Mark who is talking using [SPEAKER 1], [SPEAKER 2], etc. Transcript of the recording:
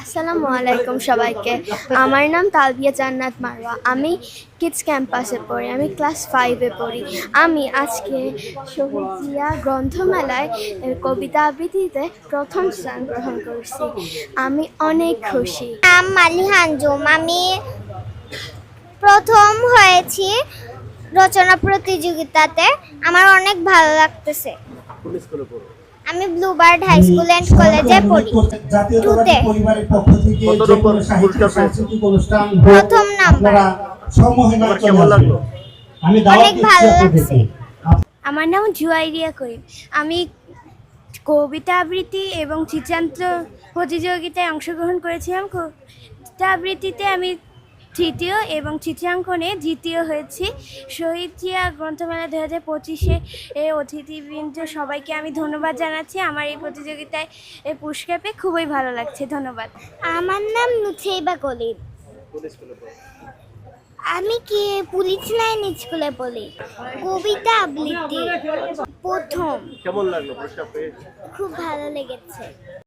[SPEAKER 1] আসসালামু আলাইকুম সবাইকে। আমার নাম তালবিয়া জান্নাত মারওয়া। আমি কিডস ক্যাম্পাসে পড়ি আমি ক্লাস ফাইভে পড়ি। আমি আজকে শহীদ জিয়া গ্রন্থমেলায় কবিতা আবৃত্তিতে প্রথম স্থান গ্রহণ করছি। আমি অনেক খুশি।
[SPEAKER 2] নাম মালিহা আঞ্জুম আমি প্রথম হয়েছি রচনা প্রতিযোগিতাতে। আমার অনেক ভালো লাগতেছে। আমি ব্লুবার্ড হাই স্কুল অ্যান্ড কলেজে পড়ি টুতে।
[SPEAKER 3] কত নম্বর পুরস্কার পেয়েছ?
[SPEAKER 2] প্রথম নাম্বার।
[SPEAKER 3] কেমন লাগল
[SPEAKER 2] অনেক ভালো লাগছে।
[SPEAKER 1] আমার নাম জুয়াইরিয়া করিম আমি কবিতা আবৃত্তি এবং চিত্রান্ত প্রতিযোগিতায় অংশগ্রহণ করেছিলাম কবিতা আবৃত্তিতে আমি তৃতীয় এবং চিত্রাঙ্কনে দ্বিতীয় হয়েছি। শহীদ জিয়া গ্রন্থমেলা দু হাজার পঁচিশে এ অতিথিবৃন্দ সবাইকে আমি ধন্যবাদ জানাচ্ছি। আমার এই প্রতিযোগিতায় এ পুরস্কার পেয়ে খুবই ভালো লাগছে। ধন্যবাদ।
[SPEAKER 2] আমার নাম নুছেইবা কলিম। আমি কি পুলিশ লাইন স্কুলে পড়ি? কবিতা আবৃত্তি। প্রথম।
[SPEAKER 3] কেমন লাগল
[SPEAKER 2] খুব ভালো লেগেছে।